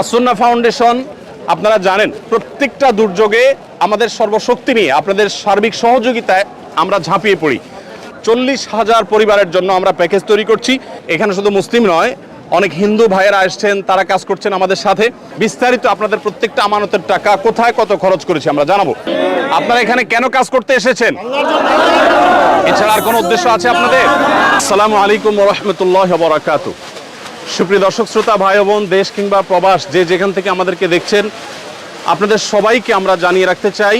আসন্না foundation, আপনারা জানেন, প্রত্যেকটা দুর্যোগে আমাদের সর্বশক্তি নিয়ে, আপনাদের সার্বিক সহযোগিতায় আমরা ঝাঁপিয়ে পড়ি। চল্লিশ হাজার পরিবারের জন্য আমরা প্যাকেজ তৈরি করছি। এখানে শুধু মুসলিম নয়, অনেক হিন্দু ভাইয়েরা আসছেন, তারা কাজ করছেন আমাদের সাথে। বিস্তারিত আপনাদের প্রত্যেকটা আমানতের টাকা কোথায় কত খরচ করেছি আমরা জানাব। আপনারা এখানে কেন কাজ করতে এসেছেন? এছাড়া আর কোনো উদ্দেশ্য আছে আপনাদের? আসসালামু আলাইকুম রহমতুল্লাহ বরাকাতু সুপ্রিয় দর্শক, শ্রোতা, ভাই বোন, দেশ কিংবা প্রবাস, যে যেখান থেকে আমাদেরকে দেখছেন, আপনাদের সবাইকে আমরা জানিয়ে রাখতে চাই,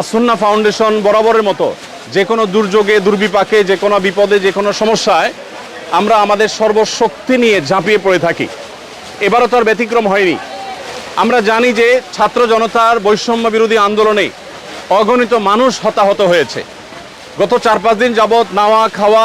আসন্না ফাউন্ডেশন বরাবরের মতো, যে কোনো দুর্যোগে, দুর্বিপাকে, যে কোনো বিপদে, যে কোনো সমস্যায়, আমরা আমাদের সর্বশক্তি নিয়ে ঝাঁপিয়ে পড়ে থাকি। এবারও তার ব্যতিক্রম হয়নি। আমরা জানি যে ছাত্র জনতার বৈষম্য বিরোধী আন্দোলনে অগণিত মানুষ হতাহত হয়েছে। গত চার পাঁচ দিন যাবৎ নাওয়া, খাওয়া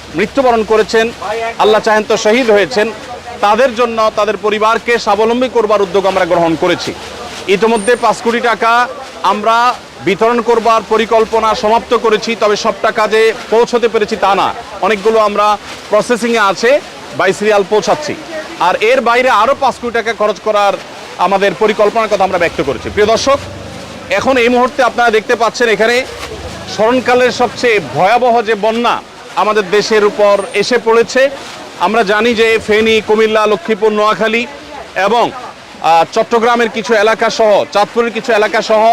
মৃত্যুবরণ করেছেন, আল্লাহ চাহেন তো শহীদ হয়েছেন, তাদের জন্য তাদের পরিবারকে স্বাবলম্বী করবার উদ্যোগ আমরা গ্রহণ করেছি। ইতিমধ্যে পাঁচ কোটি টাকা আমরা বিতরণ করবার পরিকল্পনা সমাপ্ত করেছি, তবে সবটা কাজে পৌঁছতে পেরেছি তা না। অনেকগুলো আমরা প্রসেসিংয়ে আছে বাই সিরিয়াল পৌঁছাচ্ছি। আর এর বাইরে আরও পাঁচ কোটি টাকা খরচ করার আমাদের পরিকল্পনার কথা আমরা ব্যক্ত করেছি। প্রিয় দর্শক, এখন এই মুহূর্তে আপনারা দেখতে পাচ্ছেন এখানে স্মরণকালের সবচেয়ে ভয়াবহ যে বন্যা আমাদের দেশের উপর এসে পড়েছে। আমরা জানি যে ফেনী, কুমিল্লা, লক্ষ্মীপুর, নোয়াখালী এবং চট্টগ্রামের কিছু এলাকা সহ, চাঁদপুরের কিছু এলাকা সহ,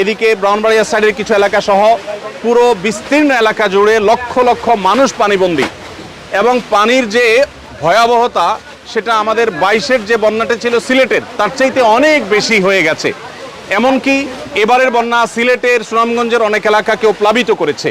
এদিকে ব্রাউনবাড়িয়া সাইডের কিছু এলাকা সহ, পুরো বিস্তীর্ণ এলাকা জুড়ে লক্ষ লক্ষ মানুষ পানিবন্দী। এবং পানির যে ভয়াবহতা, সেটা আমাদের বাইশের যে বন্যাটা ছিল সিলেটের, তার চাইতে অনেক বেশি হয়ে গেছে। এমনকি এবারের বন্যা সিলেটের, সুনামগঞ্জের অনেক এলাকাকেও প্লাবিত করেছে।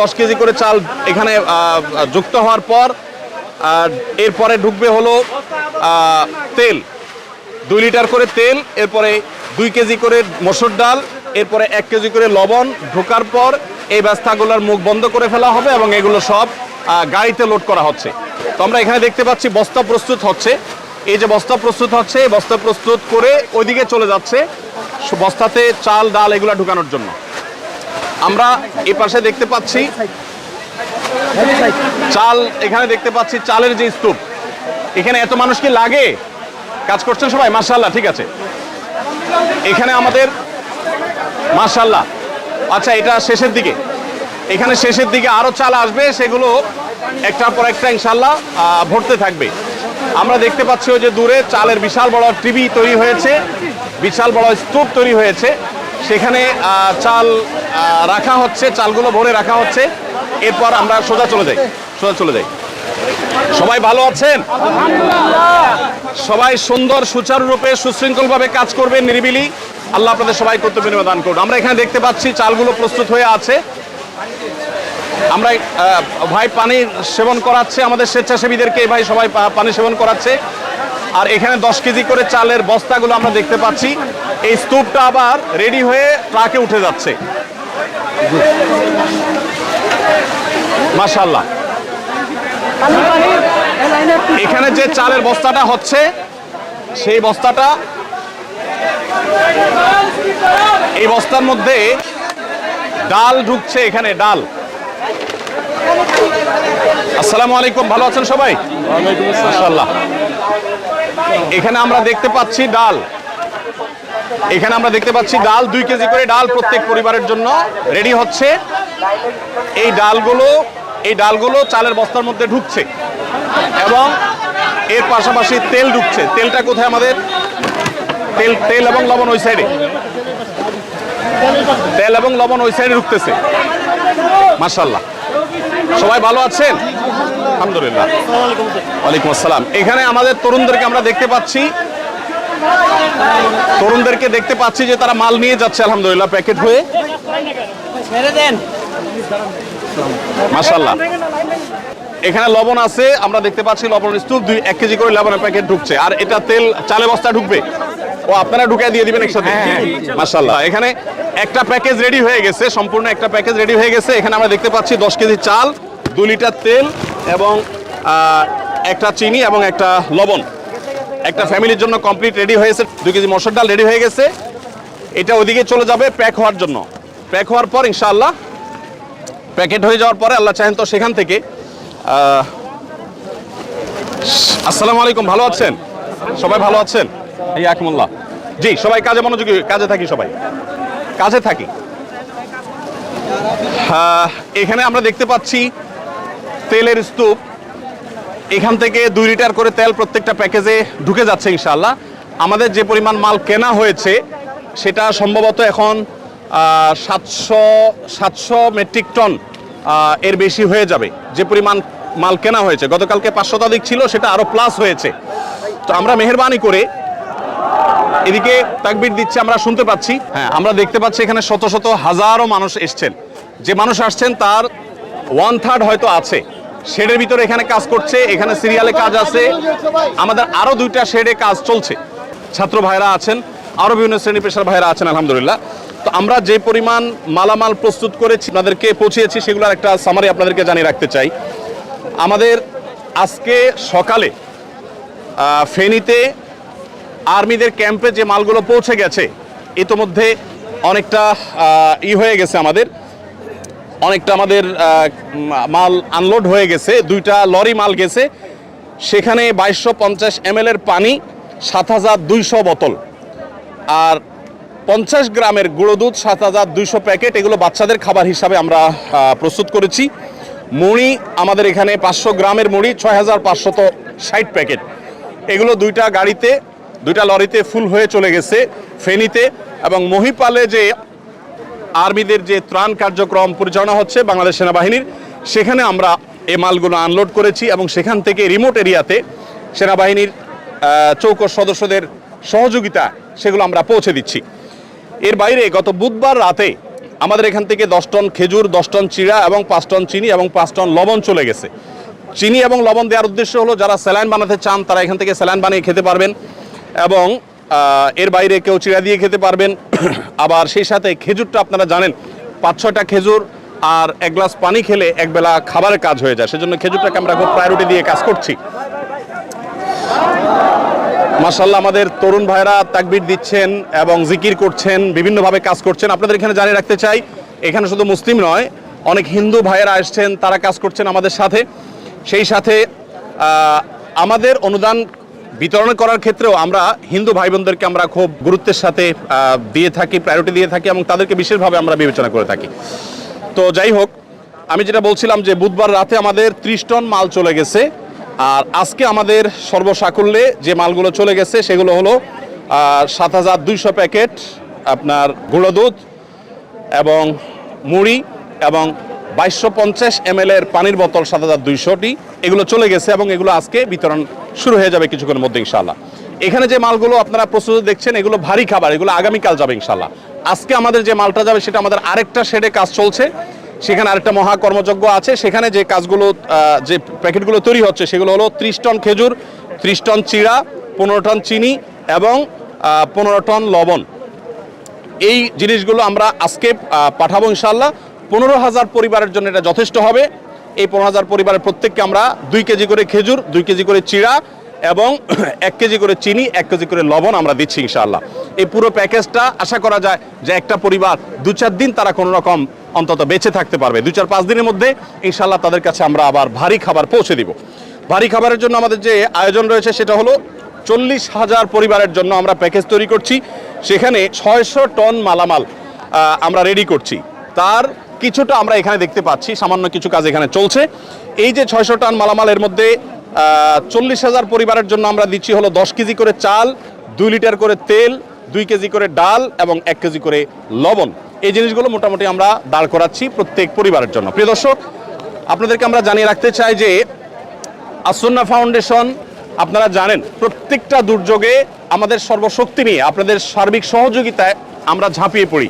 দশ কেজি করে চাল এখানে যুক্ত হওয়ার পর এরপরে ঢুকবে হলো তেল। দুই লিটার করে তেল, এরপরে দুই কেজি করে মসুর ডাল, এরপরে এক কেজি করে লবণ ঢোকার পর এই ব্যবস্থাগুলোর মুখ বন্ধ করে ফেলা হবে এবং এগুলো সব গাড়িতে লোড করা হচ্ছে। তো আমরা এখানে দেখতে পাচ্ছি বস্তা প্রস্তুত হচ্ছে। এই যে বস্তা প্রস্তুত হচ্ছে, এই বস্তা প্রস্তুত করে ওইদিকে চলে যাচ্ছে বস্তাতে চাল, ডাল এগুলো ঢুকানোর জন্য। আমরা এই পাশে দেখতে পাচ্ছি চাল, এখানে দেখতে পাচ্ছি চালের যে স্তূপ। এখানে এত মানুষ কি লাগে? কাজ করছেন সবাই? মার্শাল্লাহ ঠিক আছে। এখানে আমাদের মার্শাল্লাহ আচ্ছা এটা শেষের দিকে। এখানে শেষের দিকে আরও চাল আসবে, সেগুলো একটার পর একটা ইনশাল্লাহ ভরতে থাকবে। আমরা দেখতে পাচ্ছি ওই যে দূরে চালের বিশাল বড় টিভি তৈরি হয়েছে, বিশাল বড় স্তূপ তৈরি হয়েছে। সেখানে চাল রাখা হচ্ছে, চালগুলো ভরে রাখা হচ্ছে। এরপর আমরা সোজা চলে যাই, সোজা চলে যাই। সবাই ভালো আছেন? সবাই সুন্দর, সুচারুরূপে, সুশৃঙ্খলভাবে কাজ করবেন, নিরিবিলি। আল্লাহ আপনাদের সবাই কর্তব্য নিবেদন করুন। আমরা এখানে দেখতে পাচ্ছি, চালগুলো প্রস্তুত হয়ে আছে। আমরা ভাই পানি সেবন করাচ্ছে, আমাদের স্বেচ্ছাসেবীদেরকে ভাই সবাই পানি সেবন করাচ্ছে। আর এখানে দশ কেজি করে চালের বস্তাগুলো আমরা দেখতে পাচ্ছি। এই স্তূপটা আবার রেডি হয়ে ট্রাকে উঠে যাচ্ছে। মাশাল্লাহ এখানে যে চালের বস্তাটা হচ্ছে সেই বস্তাটা এই বস্তার মধ্যে ডাল ঢুকছে এখানে ডাল। আসসালামু আলাইকুম ভালো আছেন সবাই? এখানে আমরা দেখতে পাচ্ছি ডাল। এখানে আমরা দেখতে পাচ্ছি ডাল, দুই কেজি করে ডাল প্রত্যেক পরিবারের জন্য রেডি হচ্ছে। এই ডালগুলো এই ডালগুলো চালের বস্তার মধ্যে ঢুকছে এবং এর পাশাপাশি তেল ঢুকছে। তেলটা কোথায় আমাদের? তেল তেল এবং লবণ ওই সাইডে তেল এবং লবণ ওই সাইডে ঢুকতেছে। মাশাল্লাহ সবাই ভালো আছেন? আলহামদুলিল্লাহ। ওয়ালাইকুম আসসালাম। এখানে আমাদের তরুণদেরকে আমরা দেখতে পাচ্ছি। তরুণদেরকে দেখতে পাচ্ছি যে তারা মাল নিয়ে যাচ্ছে আলহামদুলিল্লাহ প্যাকেট হয়ে। মাশাল্লাহ এখানে লবণ আছে আমরা দেখতে পাচ্ছি লবণ স্তূপ দুই এক কেজি করে লবণের প্যাকেট ঢুকছে। আর এটা তেল চালে বস্তা ঢুকবে। ও আপনারা ঢুকে দিয়ে দিবেন একসাথে? মাশাল্লাহ এখানে একটা প্যাকেজ রেডি হয়ে গেছে সম্পূর্ণ একটা প্যাকেজ রেডি হয়ে গেছে। এখানে আমরা দেখতে পাচ্ছি দশ কেজি চাল দু লিটার তেল এবং একটা চিনি এবং একটা লবণ। একটা ফ্যামিলির জন্য কমপ্লিট রেডি হয়েছে। দুই কেজি মসুর ডাল রেডি হয়ে গেছে। এটা ওদিকে চলে যাবে প্যাক হওয়ার জন্য। প্যাক হওয়ার পর ইনশাআল্লাহ প্যাকেট হয়ে যাওয়ার পরে আল্লাহ চাহেন তো সেখান থেকে। আসসালামু আলাইকুম, ভালো আছেন? সবাই ভালো আছেন? এই আকমুল্লাহ জি, সবাই কাজে মনোযোগী কাজে থাকি সবাই। কাজে থাকি। এখানে আমরা দেখতে পাচ্ছি তেলের স্তূপ। এখান থেকে দুই লিটার করে তেল প্রত্যেকটা প্যাকেজে ঢুকে যাচ্ছে ইনশাল্লাহ আমাদের যে পরিমাণ মাল কেনা হয়েছে, সেটা সম্ভবত এখন সাতশো সাতশো মেট্রিক টন এর বেশি হয়ে যাবে। যে পরিমাণ মাল কেনা হয়েছে, গতকালকে পাঁচশো শতাধিক ছিল, সেটা আরও প্লাস হয়েছে। তো আমরা মেহরবানি করে এদিকে তাকবির দিচ্ছে, আমরা শুনতে পাচ্ছি। হ্যাঁ আমরা দেখতে পাচ্ছি এখানে শত শত হাজারো মানুষ এসছেন। যে মানুষ আসছেন তার ওয়ান থার্ড হয়তো আছে। শেডের ভিতরে এখানে কাজ করছে, এখানে সিরিয়ালে কাজ আছে। আমাদের আরও দুইটা শেডে কাজ চলছে। ছাত্র ভাইরা আছেন, আরও বিভিন্ন শ্রেণি পেশার ভাইরা আছেন, আলহামদুলিল্লাহ। তো আমরা যে পরিমাণ মালামাল প্রস্তুত করেছি, আপনাদেরকে পৌঁছিয়েছি, সেগুলোর একটা সামারি আপনাদেরকে জানিয়ে রাখতে চাই। আমাদের আজকে সকালে ফেনীতে আর্মিদের ক্যাম্পে যে মালগুলো পৌঁছে গেছে ইতোমধ্যে অনেকটা ই হয়ে গেছে আমাদের। অনেকটা আমাদের মাল আনলোড হয়ে গেছে, দুইটা লরি মাল গেছে। সেখানে বাইশশো পঞ্চাশ এম এর পানি, সাত হাজার দুইশো বোতল। আর পঞ্চাশ গ্রামের গুঁড়ো দুধ, সাত হাজার দুইশো প্যাকেট, এগুলো বাচ্চাদের খাবার হিসাবে আমরা প্রস্তুত করেছি। মুড়ি আমাদের এখানে পাঁচশো গ্রামের মুড়ি, ছয় হাজার পাঁচশত ষাট প্যাকেট। এগুলো দুইটা গাড়িতে, দুইটা লরিতে ফুল হয়ে চলে গেছে ফেনীতে এবং মহিপালে যে আর্মিদের যে ত্রাণ কার্যক্রম পরিচালনা হচ্ছে বাংলাদেশ সেনাবাহিনীর, সেখানে আমরা এই মালগুলো আনলোড করেছি এবং সেখান থেকে রিমোট এরিয়াতে সেনাবাহিনীর চৌকস সদস্যদের সহযোগিতা, সেগুলো আমরা পৌঁছে দিচ্ছি। এর বাইরে গত বুধবার রাতে আমাদের এখান থেকে দশ টন খেজুর, দশ টন চিড়া এবং পাঁচ টন চিনি এবং পাঁচ টন লবণ চলে গেছে। চিনি এবং লবণ দেওয়ার উদ্দেশ্য হলো, যারা স্যালাইন বানাতে চান, তারা এখান থেকে স্যালাইন বানিয়ে খেতে পারবেন এবং এর বাইরে কেউ চিড়া দিয়ে খেতে পারবেন। আবার সেই সাথে খেজুরটা আপনারা জানেন, পাঁচ ছয়টা খেজুর আর এক গ্লাস পানি খেলে একবেলা খাবারের কাজ হয়ে যায়। সেজন্য খেজুরটাকে আমরা খুব প্রায়োরিটি দিয়ে কাজ করছি। মাসাল্লাহ আমাদের তরুণ ভাইরা তাকবির দিচ্ছেন এবং জিকির করছেন, বিভিন্নভাবে কাজ করছেন। আপনাদের এখানে জানিয়ে রাখতে চাই, এখানে শুধু মুসলিম নয়, অনেক হিন্দু ভাইয়েরা আসছেন তারা কাজ করছেন আমাদের সাথে। সেই সাথে আমাদের অনুদান বিতরণ করার ক্ষেত্রেও আমরা হিন্দু ভাই বোনদেরকে আমরা খুব গুরুত্বের সাথে দিয়ে থাকি প্রায়োরিটি দিয়ে থাকি এবং তাদেরকে বিশেষভাবে আমরা বিবেচনা করে থাকি। তো যাই হোক, আমি যেটা বলছিলাম যে বুধবার রাতে আমাদের ত্রিশ টন মাল চলে গেছে। আর আজকে আমাদের সর্বসাকুল্যে যে মালগুলো চলে গেছে, সেগুলো হলো সাত হাজার দুইশো প্যাকেট আপনার গুঁড়ো দুধ এবং মুড়ি এবং বাইশশো পঞ্চাশ এম এর পানির বোতল সাত হাজার দুইশোটি। এগুলো চলে গেছে এবং এগুলো আজকে বিতরণ শুরু হয়ে যাবে কিছুক্ষণের মধ্যে ইনশাল্লাহ এখানে যে মালগুলো আপনারা প্রস্তুত দেখছেন, এগুলো ভারী খাবার, এগুলো আগামীকাল যাবে ইনশাল্লাহ আজকে আমাদের যে মালটা যাবে সেটা আমাদের আরেকটা শেডে কাজ চলছে। সেখানে আরেকটা মহা কর্মযজ্ঞ আছে। সেখানে যে কাজগুলো যে প্যাকেটগুলো তৈরি হচ্ছে, সেগুলো হলো ত্রিশ টন খেজুর, ত্রিশ টন চিড়া, পনেরো টন চিনি এবং পনেরো টন লবণ। এই জিনিসগুলো আমরা আজকে পাঠাবো ইনশাল্লাহ পনেরো হাজার পরিবারের জন্য এটা যথেষ্ট হবে। এই পনেরো হাজার পরিবারের প্রত্যেককে আমরা দুই কেজি করে খেজুর, দুই কেজি করে চিড়া এবং এক কেজি করে চিনি, এক কেজি করে লবণ আমরা দিচ্ছি ইনশাআল্লাহ। এই পুরো প্যাকেজটা আশা করা যায় যে একটা পরিবার দু চার দিন তারা কোনো রকম অন্তত বেঁচে থাকতে পারবে। দু চার পাঁচ দিনের মধ্যে ইনশাআল্লাহ তাদের কাছে আমরা আবার ভারী খাবার পৌঁছে দিব। ভারী খাবারের জন্য আমাদের যে আয়োজন রয়েছে সেটা হলো চল্লিশ হাজার পরিবারের জন্য আমরা প্যাকেজ তৈরি করছি। সেখানে ছয়শো টন মালামাল আমরা রেডি করছি। তার কিছুটা আমরা এখানে দেখতে পাচ্ছি, সামান্য কিছু কাজ এখানে চলছে। এই যে ছয়শো টন মালামালের মধ্যে চল্লিশ হাজার পরিবারের জন্য আমরা দিচ্ছি হলো দশ কেজি করে চাল, দুই লিটার করে তেল, দুই কেজি করে ডাল এবং এক কেজি করে লবণ। এই জিনিসগুলো মোটামুটি আমরা দাঁড় করাচ্ছি প্রত্যেক পরিবারের জন্য। প্রিয় দর্শক, আপনাদেরকে আমরা জানিয়ে রাখতে চাই যে আসন্না ফাউন্ডেশন, আপনারা জানেন, প্রত্যেকটা দুর্যোগে আমাদের সর্বশক্তি নিয়ে, আপনাদের সার্বিক সহযোগিতায় আমরা ঝাঁপিয়ে পড়ি।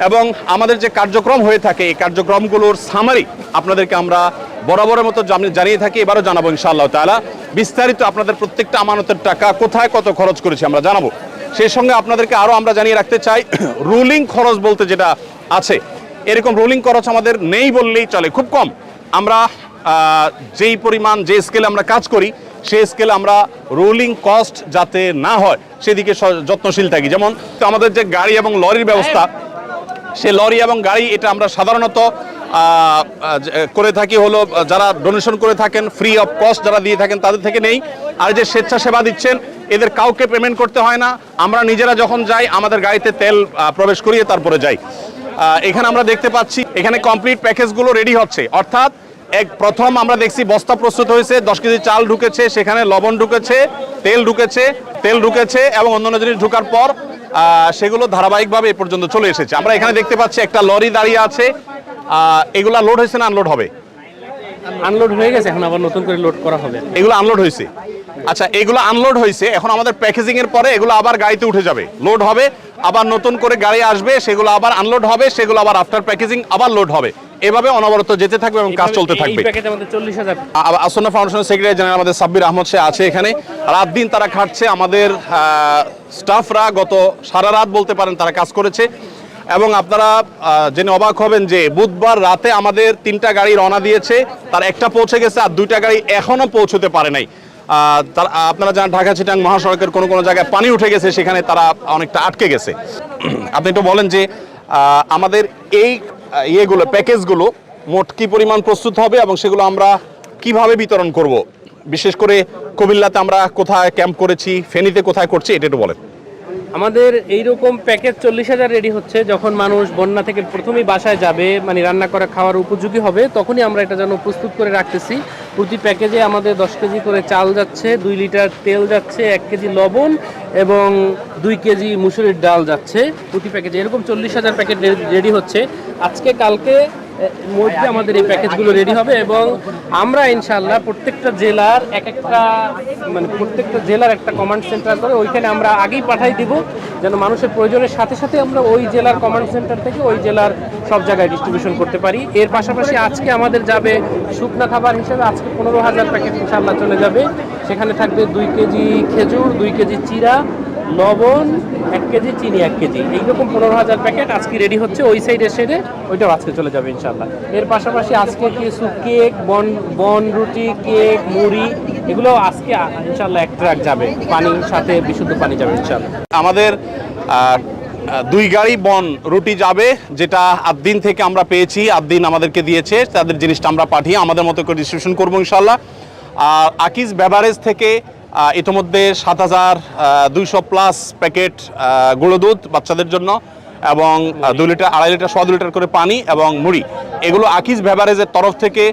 এবং আমাদের যে কার্যক্রম হয়ে থাকে, এই কার্যক্রমগুলোর সামারি আপনাদেরকে আমরা বরাবরের মতো জানি- জানিয়ে থাকি, এবারও জানাব ইনশাআল্লাহ তাআলা। বিস্তারিত আপনাদের প্রত্যেকটা আমানতের টাকা কোথায় কত খরচ করেছি আমরা জানাব। সেই সঙ্গে আপনাদেরকে আরও আমরা জানিয়ে রাখতে চাই রুলিং খরচ বলতে যেটা আছে। এরকম রুলিং খরচ আমাদের নেই বললেই চলে, খুব কম। আমরা যেই পরিমাণ, যে স্কেলে আমরা কাজ করি, সেই স্কেলে আমরা রোলিং কস্ট যাতে না হয়, সেদিকে স- যত্নশীল থাকি। যেমন আমাদের যে গাড়ি এবং লরির ব্যবস্থা সে লরি এবং গাড়ি, এটা আমরা সাধারণত করে থাকি হলো, যারা ডোনেশন করে থাকেন ফ্রি অফ কস্ট যারা দিয়ে থাকেন, তাদের থেকে নেই। আর যে স্বেচ্ছাসেবা দিচ্ছেন, এদের কাউকে পেমেন্ট করতে হয় না। আমরা নিজেরা যখন যাই, আমাদের গাড়িতে তেল প্রবেশ করিয়ে তারপরে যাই। এখানে আমরা দেখতে পাচ্ছি, এখানে কমপ্লিট প্যাকেজগুলো রেডি হচ্ছে। অর্থাৎ, এক, প্রথম আমরা দেখছি, বস্তা প্রস্তুত হয়েছে, দশ কেজি চাল ঢুকেছে, সেখানে লবণ ঢুকেছে, তেল ঢুকেছে তেল ঢুকেছে এবং অন্যান্য জিনিস ঢুকার পর সেগুলো ধারাবাহিকভাবে এ পর্যন্ত চলে এসেছে। আমরা এখানে দেখতে পাচ্ছি একটা লরি দাঁড়িয়ে আছে। এগুলো লোড হয়েছে না আনলোড হবে? আনলোড হয়ে গেছে এখন আবার নতুন করে লোড করা হবে। এগুলো আনলোড হয়েছে? আচ্ছা এগুলো আনলোড হয়েছে এখন আমাদের প্যাকেজিং এর পরে এগুলো আবার গাড়িতে উঠে যাবে। লোড হবে আবার নতুন করে গাড়ি আসবে সেগুলো আবার আনলোড হবে সেগুলো আবার আফটার প্যাকেজিং আবার লোড হবে। এভাবে অনবরত যেতে থাকবে এবং কাজ চলতে থাকবে। আসন্ন ফাউন্ডেশনের সেক্রেটারি জেনারেল আমাদের সাব্বির আহমদ সে আছে এখানে। রাত দিন তারা খাটছে আমাদের স্টাফরা গত সারা রাত বলতে পারেন তারা কাজ করেছে। এবং আপনারা জেনে অবাক হবেন যে বুধবার রাতে আমাদের তিনটা গাড়ি রওনা দিয়েছে তার একটা পৌঁছে গেছে আর দুইটা গাড়ি এখনও পৌঁছতে পারে নাই। আহ, তার আপনারা জানেন ঢাকা চিটাং মহাসড়কের কোনো কোনো জায়গায় পানি উঠে গেছে সেখানে তারা অনেকটা আটকে গেছে। আপনি একটু বলেন যে আমাদের এই ইয়েগুলো, প্যাকেজগুলো মোট কি পরিমাণ প্রস্তুত হবে এবং সেগুলো আমরা কীভাবে বিতরণ করব? বিশেষ করে কুমিল্লাতে আমরা কোথায় ক্যাম্প করেছি, ফেনীতে কোথায় করছি, এটা একটু বলেন। আমাদের এইরকম প্যাকেজ চল্লিশ হাজার রেডি হচ্ছে। যখন মানুষ বন্যা থেকে প্রথমেই বাসায় যাবে মানে রান্না করা, খাওয়ার উপযোগী হবে, তখনই আমরা এটা যেন প্রস্তুত করে রাখতেছি। প্রতি প্যাকেজে আমাদের দশ কেজি করে চাল যাচ্ছে, দুই লিটার তেল যাচ্ছে, এক কেজি লবণ এবং দুই কেজি মুসুরির ডাল যাচ্ছে। প্রতি প্যাকেজে এরকম চল্লিশ হাজার প্যাকেট রেডি হচ্ছে। আজকে, কালকে মধ্যে আমাদের এই প্যাকেজগুলো রেডি হবে এবং আমরা ইনশাল্লাহ প্রত্যেকটা জেলার এক একটা মানে প্রত্যেকটা জেলার একটা কমান্ড সেন্টার করে ওইখানে আমরা আগেই পাঠাই দিব যেন মানুষের প্রয়োজনের সাথে সাথে আমরা ওই জেলার কমান্ড সেন্টার থেকে ওই জেলার সব জায়গায় ডিস্ট্রিবিউশন করতে পারি। এর পাশাপাশি আজকে আমাদের যাবে শুকনা খাবার হিসেবে আজকে পনেরো হাজার প্যাকেট ইনশাল্লাহ চলে যাবে। সেখানে থাকবে দুই কেজি খেজুর দুই কেজি চিরা লবণ, এক কেজি, চিনি এক কেজি। এইরকম পনেরো হাজার প্যাকেট আজকে রেডি হচ্ছে। ওই সাইডে সেরে ওইটাও আজকে চলে যাবে ইনশাল্লাহ এর পাশাপাশি আজকে কিছু কেক বন বন রুটি কেক মুড়ি এগুলো আজকে ইনশাল্লাহ এক ট্রাক যাবে। পানির সাথে বিশুদ্ধ পানি যাবে ইনশাল্লাহ আমাদের দুই গাড়ি বন রুটি যাবে, যেটা আদিন থেকে আমরা পেয়েছি। আদিন আমাদেরকে দিয়েছে, তাদের জিনিসটা আমরা পাঠিয়ে আমাদের মতো করে ডিস্ট্রিবিউশন করব ইনশাল্লাহ আর আকিজ বেভারেজ থেকে ইতোমধ্যে সাত হাজার দুইশো প্লাস প্যাকেট গুঁড়ো দুধ বাচ্চাদের জন্য এবং দুই লিটার, আড়াই লিটার, সোয়া লিটার করে পানি এবং মুড়ি। এগুলো আকিজ বেভারেজের তরফ থেকে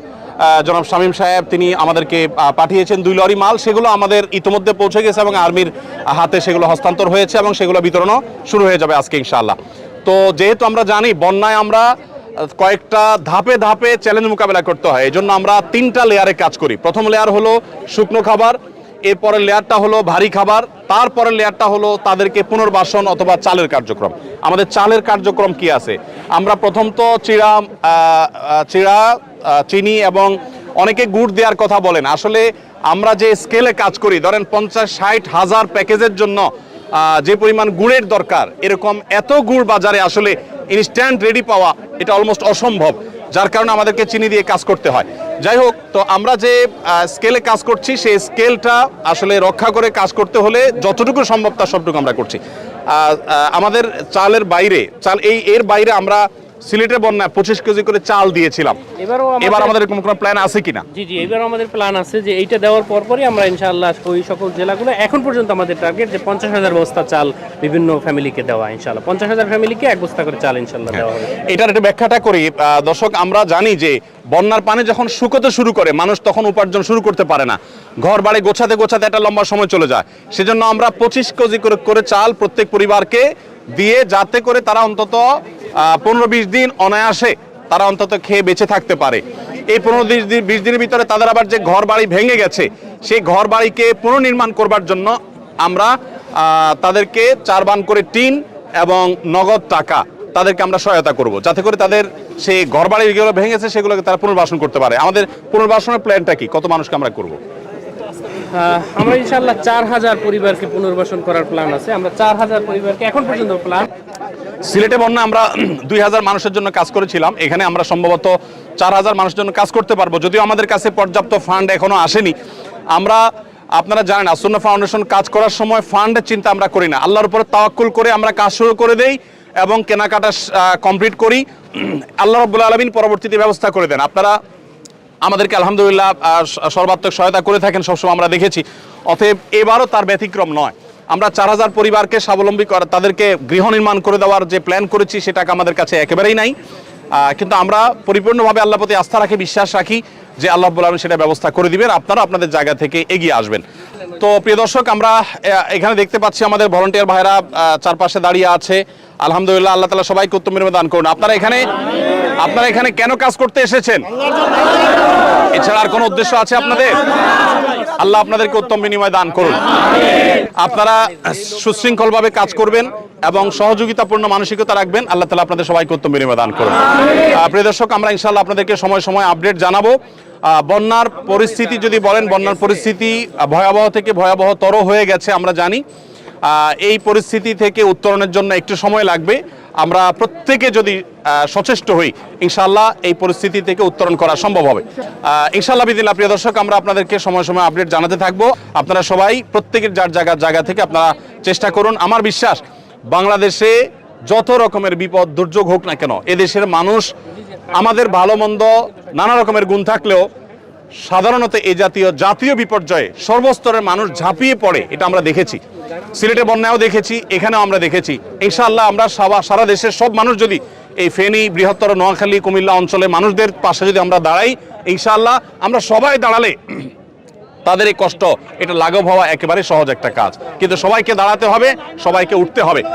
জনাব শামীম সাহেব তিনি আমাদেরকে পাঠিয়েছেন দুই লরি মাল। সেগুলো আমাদের ইতোমধ্যে পৌঁছে গেছে এবং আর্মির হাতে সেগুলো হস্তান্তর হয়েছে এবং সেগুলো বিতরণও শুরু হয়ে যাবে আজকে ইনশাআল্লাহ। তো যেহেতু আমরা জানি বন্যায় আমরা কয়েকটা ধাপে ধাপে চ্যালেঞ্জ মোকাবেলা করতে হয় এই জন্য আমরা তিনটা লেয়ারে কাজ করি। প্রথম লেয়ার হলো শুকনো খাবার এরপরের লেয়ারটা হলো ভারী খাবার তারপরের লেয়ারটা হলো তাদেরকে পুনর্বাসন অথবা চালের কার্যক্রম। আমাদের চালের কার্যক্রম কি আছে? আমরা প্রথম তো আহ, চিড়া চিনি এবং অনেকে গুড় দেওয়ার কথা বলেন। আসলে আমরা যে স্কেলে কাজ করি ধরেন পঞ্চাশ ষাট হাজার প্যাকেজের জন্য যে পরিমাণ গুড়ের দরকার এরকম এত গুড় বাজারে আসলে ইনস্ট্যান্ট রেডি পাওয়া এটা অলমোস্ট অসম্ভব। যার কারণে আমাদেরকে চিনি দিয়ে কাজ করতে হয়। যাই হোক, তো আমরা যে স্কেলে কাজ করছি, সেই স্কেলটা আসলে রক্ষা করে কাজ করতে হলে যতটুকু সম্ভব তার সবটুকু আমরা করছি। আমাদের চালের বাইরে, চাল এই, এর বাইরে আমরা সিলেটের বন্যায় পঁচিশ কেজি করে চাল দিয়েছিলাম। এবারও এবার আমাদের এরকম কোনো প্ল্যান আছে কিনা? জি জি এবার আমাদের প্ল্যান আছে যে এইটা দেওয়ার পরপরই আমরা ইনশাআল্লাহ ওই সকল জেলাগুলো এখন পর্যন্ত আমাদের টার্গেট যে পঞ্চাশ হাজার বস্তা চাল বিভিন্ন ফ্যামিলিকে দেওয়া ইনশাআল্লাহ। পঞ্চাশ হাজার ফ্যামিলিকে এক বস্তা করে চাল ইনশাআল্লাহ দেওয়া হবে। এটার একটু ব্যাখ্যাটা করি। দর্শক আমরা জানি যে বন্যার পানি যখন শুকোতে শুরু করে মানুষ তখন উপার্জন শুরু করতে পারে না। ঘর বাড়ি গোছাতে গোছাতে একটা লম্বা সময় চলে যায়। সেজন্য আমরা পঁচিশ কেজি করে করে চাল প্রত্যেক পরিবারকে দিয়ে যাতে করে তারা অন্তত পনেরো বিশ দিন অনায়াসে তারা অন্তত খেয়ে বেঁচে থাকতে পারে। এই পনেরো দিন, বিশ দিনের ভিতরে তাদের আবার যে ঘর বাড়ি ভেঙে গেছে, সেই ঘর বাড়িকে পুনর্নির্মাণ করবার জন্য আমরা তাদেরকে চার বান করে টিন এবং নগদ টাকা তাদেরকে আমরা সহায়তা করব, যাতে করে তাদের সেই ঘর বাড়ি যেগুলো ভেঙেছে সেগুলোকে তারা পুনর্বাসন করতে পারে। আমাদের পুনর্বাসনের প্ল্যানটা কি? কত মানুষকে আমরা করব? আমরা ইনশাআল্লাহ চার হাজার পরিবারকে পুনর্বাসন করার প্ল্যান আছে। আমরা চার হাজার পরিবারকে এখন পর্যন্ত প্ল্যান সিলেটে বন্যা আমরা দুই হাজার মানুষের জন্য কাজ করেছিলাম। এখানে আমরা সম্ভবত চার হাজার মানুষের জন্য কাজ করতে পারব। যদিও আমাদের কাছে পর্যাপ্ত ফান্ড এখনও আসেনি। আমরা, আপনারা জানেন, আসন্ন ফাউন্ডেশন কাজ করার সময় ফান্ডের চিন্তা আমরা করি না। আল্লাহর উপরে তাওয়াক্কুল করে আমরা কাজ শুরু করে দেই এবং কেনাকাটা কমপ্লিট করি। আল্লাহ রব্বুল আলমিন পরবর্তীতে ব্যবস্থা করে দেন। আপনারা আমাদেরকে আলহামদুলিল্লাহ সর্বাত্মক সহায়তা করে থাকেন, সবসময় আমরা দেখেছি। অতএব এবারও তার ব্যতিক্রম নয়। আমরা চার হাজার পরিবারকে স্বাবলম্বী করা তাদেরকে গৃহ নির্মাণ করে দেওয়ার যে প্ল্যান করেছি সেটাকে আমাদের কাছে একেবারেই নাই। কিন্তু আমরা পরিপূর্ণভাবে আল্লাহ প্রতি আস্থা রাখি, বিশ্বাস রাখি যে আল্লাহ বলে সেটা ব্যবস্থা করে দিবেন। আপনারা আপনাদের জায়গা থেকে এগিয়ে আসবেন। তো প্রিয় দর্শক, আমরা এখানে দেখতে পাচ্ছি আমাদের ভলেন্টিয়ার ভাইরা চারপাশে দাঁড়িয়ে আছে। আলহামদুলিল্লাহ, আল্লাহ তালা সবাইকে উত্তম বিনিময় দান করুন। আপনারা এখানে আপনারা এখানে কেন কাজ করতে এসেছেন? এছাড়া আর কোনো উদ্দেশ্য আছে আপনাদের? আল্লাহ আপনাদেরকে উত্তম বিনিময় দান করুন। আপনারা সুশৃঙ্খলভাবে কাজ করবেন এবং সহযোগিতাপূর্ণ মানসিকতা রাখবেন। আল্লাহ তালা আপনাদের সবাইকে উত্তম বিনিময় দান করুন। প্রিয় দর্শক, আমরা ইনশাল্লাহ আপনাদেরকে সময় সময় আপডেট জানাব। বন্যার পরিস্থিতি যদি বলেন, বন্যার পরিস্থিতি ভয়াবহ থেকে ভয়াবহতর হয়ে গেছে আমরা জানি। এই পরিস্থিতি থেকে উত্তরণের জন্য একটু সময় লাগবে। আমরা প্রত্যেকে যদি সচেষ্ট হই ইনশাল্লাহ এই পরিস্থিতি থেকে উত্তরণ করা সম্ভব হবে। ইনশাল্লাহ বিদিল্লা প্রিয় দর্শক, আমরা আপনাদেরকে সময় সময় আপডেট জানাতে থাকব। আপনারা সবাই প্রত্যেকের যার জায়গার জায়গা থেকে আপনারা চেষ্টা করুন। আমার বিশ্বাস, বাংলাদেশে যত রকমের বিপদ, দুর্যোগ হোক না কেন, এদেশের মানুষ আমাদের ভালো, মন্দ, নানা রকমের গুণ থাকলেও সাধারণত এই জাতীয় জাতীয় বিপর্যয়ে সর্বস্তরের মানুষ ঝাঁপিয়ে পড়ে, এটা আমরা দেখেছি। সিলেটে বন্যাও দেখেছি, এখানেও আমরা দেখেছি। ইনশাআল্লাহ আমরা সাবা- সারা দেশের সব মানুষ যদি এই ফেনী, বৃহত্তর নোয়াখালী, কুমিল্লা অঞ্চলে মানুষদের পাশে যদি আমরা দাঁড়াই, ইনশাআল্লাহ আমরা সবাই দাঁড়ালে তাদের এই কষ্ট, এটা লাঘব হওয়া একেবারে সহজ একটা কাজ। কিন্তু সবাইকে দাঁড়াতে হবে, সবাইকে উঠতে হবে।